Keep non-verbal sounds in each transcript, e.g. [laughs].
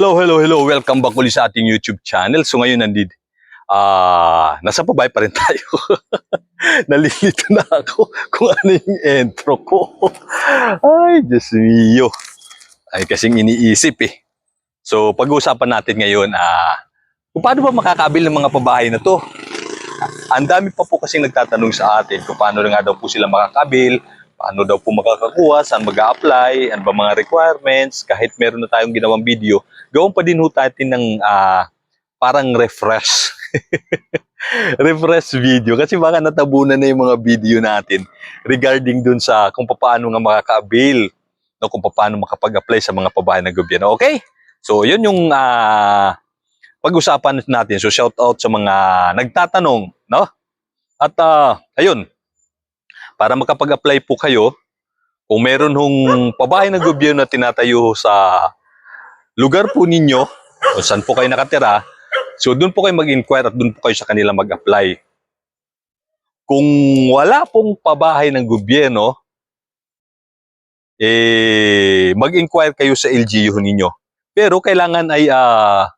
Hello, hello, hello. Welcome back ulit sa ating YouTube channel. So ngayon nandito, ah, nasa pabay pa rin tayo. [laughs] Nalilito na ako kung ano yung intro ko. Ay, Diyos mio. Ay, kasing iniisip eh. So, pag-uusapan natin ngayon, ah, kung paano ba makakabil ng mga pabahay na to? Ang dami pa po kasing nagtatanong sa atin kung paano na nga daw po sila makakabil, paano daw po makakakuha, saan mag apply ano ba mga requirements, kahit meron na tayong ginawang video, gawin pa din ho natin ng ah, parang refresh. [laughs] refresh video kasi baka natabunan na yung mga video natin regarding dun sa kung paano nga makaka-avail, no, kung paano makapag-apply sa mga pabahay ng gobyerno. Okay? So, yun yung ah, pag-usapan natin. So, shout out sa mga nagtatanong, no? At ah, ayun, para makapag-apply po kayo, kung meron hong pabahay ng gobyerno na tinatayo sa lugar po ninyo, kung saan po kayo nakatira, so doon po kayo mag-inquire at doon po kayo sa kanila mag-apply. Kung wala pong pabahay ng gobyerno, eh, mag-inquire kayo sa LGU ninyo. Pero kailangan ay ah,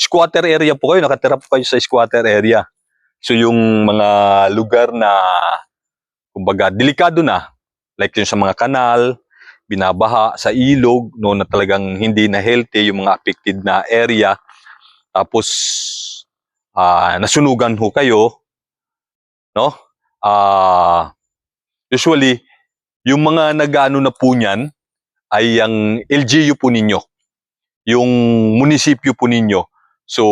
squatter area po kayo, nakatira po kayo sa squatter area. So yung mga lugar na kumbaga delikado na, like yung sa mga kanal, binabaha sa ilog, no, na talagang hindi na healthy yung mga affected na area. Tapos ah, nasunugan ho kayo, no? Ah, usually yung mga nag-ano na po niyan ay ang LGU po ninyo, yung munisipyo po ninyo. So,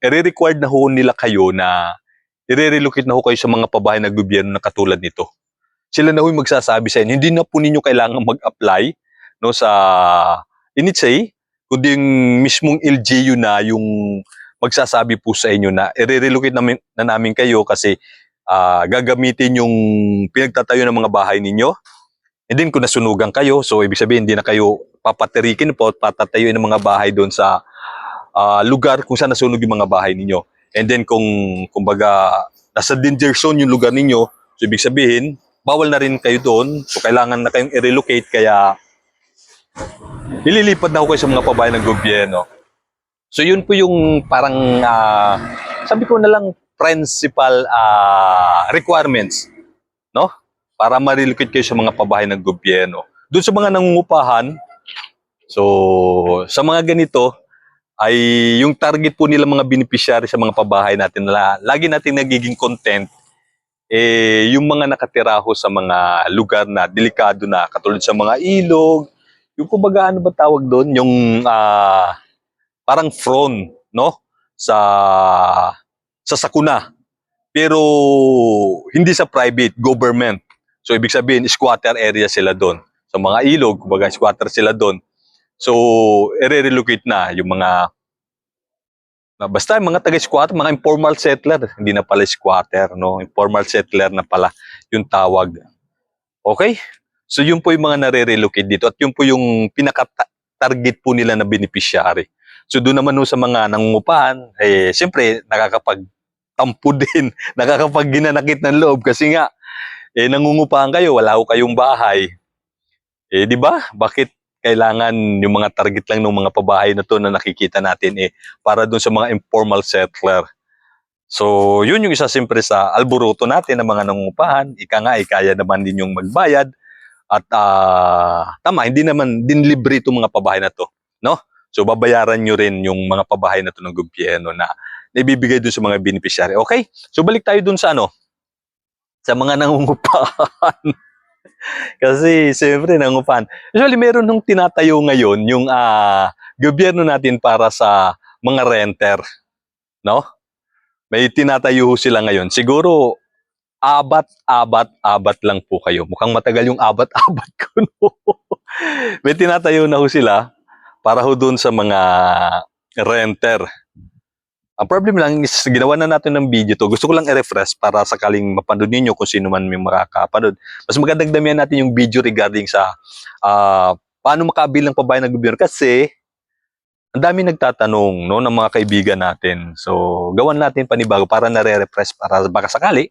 i-required na ho nila kayo na i-relocate na ho kayo sa mga pabahay na gobyerno na katulad nito. Sila na ho yung magsasabi sa inyo, hindi na po ninyo kailangan mag-apply no, sa initsay, kundi yung mismong LGU na yung magsasabi po sa inyo na i-relocate namin, na namin kayo kasi ah, gagamitin yung pinagtatayo ng mga bahay ninyo. And then kung nasunugan kayo, so ibig sabihin hindi na kayo papatirikin po at patatayuin ng mga bahay doon sa ah, lugar kung saan nasunog yung mga bahay ninyo. And then kung kumbaga nasa danger zone yung lugar ninyo, so ibig sabihin bawal na rin kayo doon. So kailangan na kayong i-relocate kaya ililipad na ako kayo sa mga pabahay ng gobyerno. So yun po yung parang ah, sabi ko na lang principal ah, requirements, no? Para ma-relocate kayo sa mga pabahay ng gobyerno. Doon sa mga nangungupahan, so sa mga ganito ay yung target po nila mga beneficiary sa mga pabahay natin na lagi natin nagiging content eh yung mga nakatira ho sa mga lugar na delikado na katulad sa mga ilog, yung kumbaga ano ba tawag doon, yung ah, parang front, no? Sa sa sakuna. Pero hindi sa private, government. So ibig sabihin, squatter area sila doon. Sa mga ilog, kumbaga squatter sila doon. So, i-relocate na yung mga na basta yung mga taga-squatter, mga informal settler, hindi na pala squatter, no? Informal settler na pala yung tawag. Okay? So yun po yung mga nare-relocate dito at yun po yung pinaka-target po nila na beneficiary. So doon naman ho sa mga nangungupahan, eh siyempre nakakapag-tampo [laughs] din, nakakapag ginanakit ng loob kasi nga eh nangungupahan kayo, wala ho kayong bahay. Eh di ba? Bakit kailangan yung mga target lang ng mga pabahay na to na nakikita natin eh para doon sa mga informal settler. So, yun yung isa siyempre sa alburuto natin ng mga nangungupahan. Ika nga, ikaya naman din yung magbayad. At ah, tama, hindi naman din libre itong mga pabahay na to. No? So, babayaran nyo rin yung mga pabahay na to ng gobyerno na naibibigay dun sa mga beneficiary. Okay? So, balik tayo dun sa ano? Sa mga [laughs] nangungupahan. [laughs] Kasi, siyempre, nangungupahan. Usually, meron nung tinatayo ngayon yung ah, gobyerno natin para sa mga renter. No? May tinatayo sila ngayon. Siguro, abat, abat, abat lang po kayo. Mukhang matagal yung abat, abat [laughs] ko. No? May tinatayo na ho sila para ho doon sa mga renter. Ang problem lang is ginawa na natin ng video to. Gusto ko lang i-refresh para sakaling mapanood ninyo kung sino man may makakapanood. Mas magandang damihan natin yung video regarding sa ah, paano makabil ng pabahay ng gobyerno kasi ang dami nagtatanong no ng mga kaibigan natin. So, gawan natin panibago para nare-refresh para baka sakali.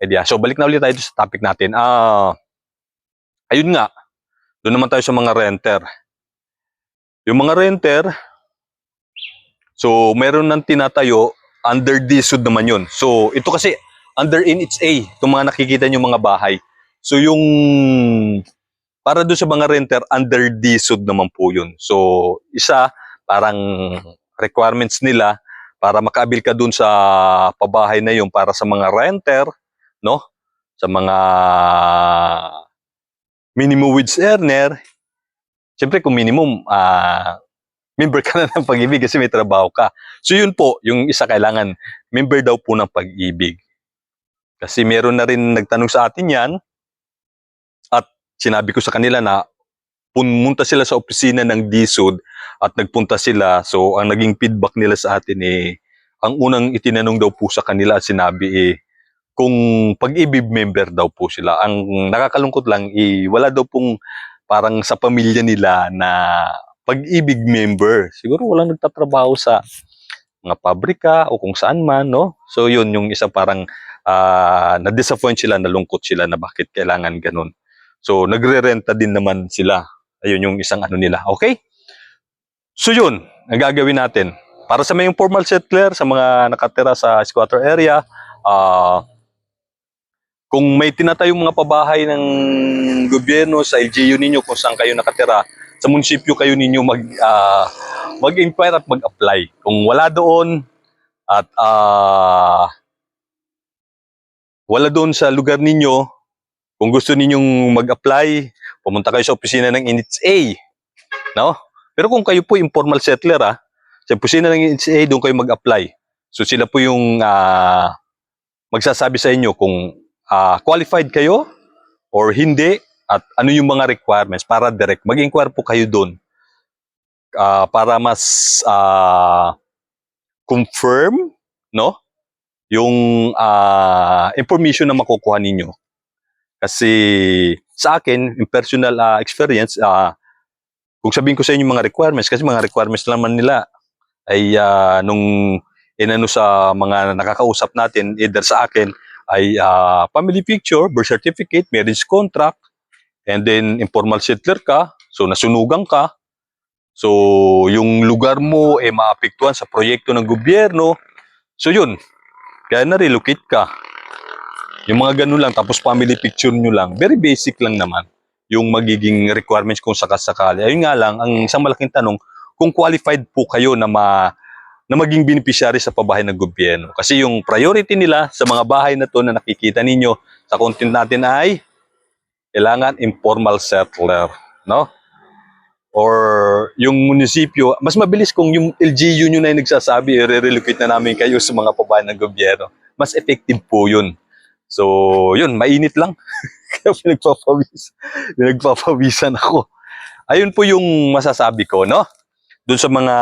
Eh, di, ah. so balik na ulit tayo sa topic natin. Ah, ayun nga. Doon naman tayo sa mga renter. Yung mga renter, So, meron ng tinatayo, under DSUD naman yun. So, ito kasi, under NHA, itong mga nakikita nyo mga bahay. So, yung, para doon sa mga renter, under DSUD naman po yun. So, isa, parang requirements nila, para makaabil ka doon sa pabahay na yun para sa mga renter, no? Sa mga minimum wage earner. Siyempre, kung minimum, ah, member ka na ng pag-ibig kasi may trabaho ka. So yun po, yung isa kailangan, member daw po ng pag-ibig. Kasi meron na rin nagtanong sa atin yan at sinabi ko sa kanila na pumunta sila sa opisina ng DSUD at nagpunta sila. So ang naging feedback nila sa atin eh, ang unang itinanong daw po sa kanila at sinabi eh, kung pag-ibig member daw po sila. Ang nakakalungkot lang, eh, wala daw pong parang sa pamilya nila na pag-ibig member. Siguro walang nagtatrabaho sa mga pabrika o kung saan man, no? So yun, yung isang parang ah, na-disappoint sila, nalungkot sila na bakit kailangan ganun. So nagre-renta din naman sila. Ayun yung isang ano nila. Okay? So yun, ang gagawin natin. Para sa mga informal settler, sa mga nakatira sa squatter area, ah, kung may tinatayong mga pabahay ng gobyerno sa LGU ninyo kung saan kayo nakatira, sa munisipyo kayo ninyo mag ah, mag-inquire at mag-apply. Kung wala doon at ah, wala doon sa lugar ninyo, kung gusto ninyong mag-apply, pumunta kayo sa opisina ng NHA. No? Pero kung kayo po informal settler ah, sa opisina ng NHA doon kayo mag-apply. So sila po yung ah, magsasabi sa inyo kung ah, qualified kayo or hindi at ano yung mga requirements para direct. Mag-inquire po kayo doon Ah, para mas ah, confirm no yung ah, information na makukuha ninyo. Kasi sa akin, in personal ah, experience, ah, kung sabihin ko sa inyo mga requirements, kasi mga requirements naman nila ay ah, nung inano sa mga nakakausap natin, either sa akin, ay ah, family picture, birth certificate, marriage contract, and then informal settler ka, so nasunugan ka, so yung lugar mo ay maapektuhan sa proyekto ng gobyerno, so yun, kaya na-relocate ka. Yung mga ganun lang, tapos family picture nyo lang, very basic lang naman yung magiging requirements kung sakasakali. Ayun nga lang, ang isang malaking tanong, kung qualified po kayo na ma na maging beneficiary sa pabahay ng gobyerno. Kasi yung priority nila sa mga bahay na to na nakikita ninyo sa content natin ay kailangan informal settler, no? Or yung munisipyo, mas mabilis kung yung LGU nyo na yung nagsasabi, i-relocate na namin kayo sa mga pabahay ng gobyerno. Mas effective po yun. So, yun, mainit lang. [laughs] Kaya pinagpapawis, pinagpapawisan ako. Ayun po yung masasabi ko, no? Doon sa mga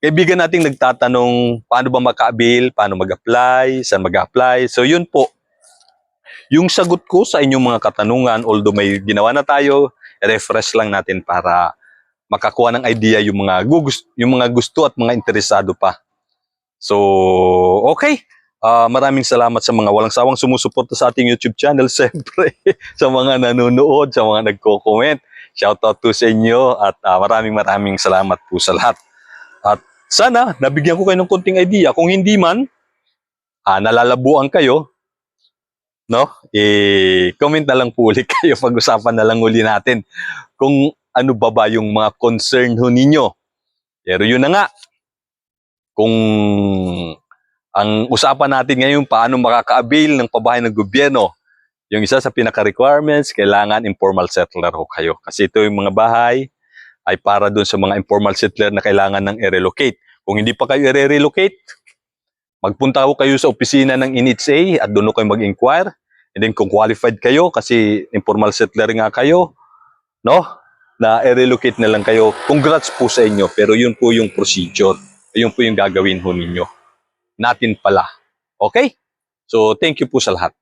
kaibigan nating nagtatanong paano ba makaabil, paano mag-apply, saan mag-apply. So yun po, yung sagot ko sa inyong mga katanungan, although may ginawa na tayo, refresh lang natin para makakuha ng idea yung mga yung mga gusto at mga interesado pa. So, okay. Ah, maraming salamat sa mga walang sawang sumusuporta sa ating YouTube channel. [laughs] Siyempre, sa mga nanonood, sa mga nagko-comment. Shoutout to sa inyo at ah, maraming maraming salamat po sa lahat. At sana, nabigyan ko kayo ng konting idea. Kung hindi man, ah, nalalabuan kayo, no? Eh, comment na lang po ulit [laughs] kayo. Pag-usapan na lang uli natin kung ano ba ba yung mga concern ho ninyo. Pero yun na nga, kung ang usapan natin ngayon paano makaka-avail ng pabahay ng gobyerno, yung isa sa pinaka-requirements, kailangan informal settler ho kayo. Kasi ito yung mga bahay ay para doon sa mga informal settler na kailangan ng i-relocate. Kung hindi pa kayo i-relocate, magpunta ho kayo sa opisina ng NHA at doon kayo mag-inquire. And then kung qualified kayo, kasi informal settler nga kayo, no? Na i-relocate na lang kayo. Congrats po sa inyo, pero yun po yung procedure. Yun po yung gagawin ho ninyo. Natin pala. Okay? So, thank you po sa lahat.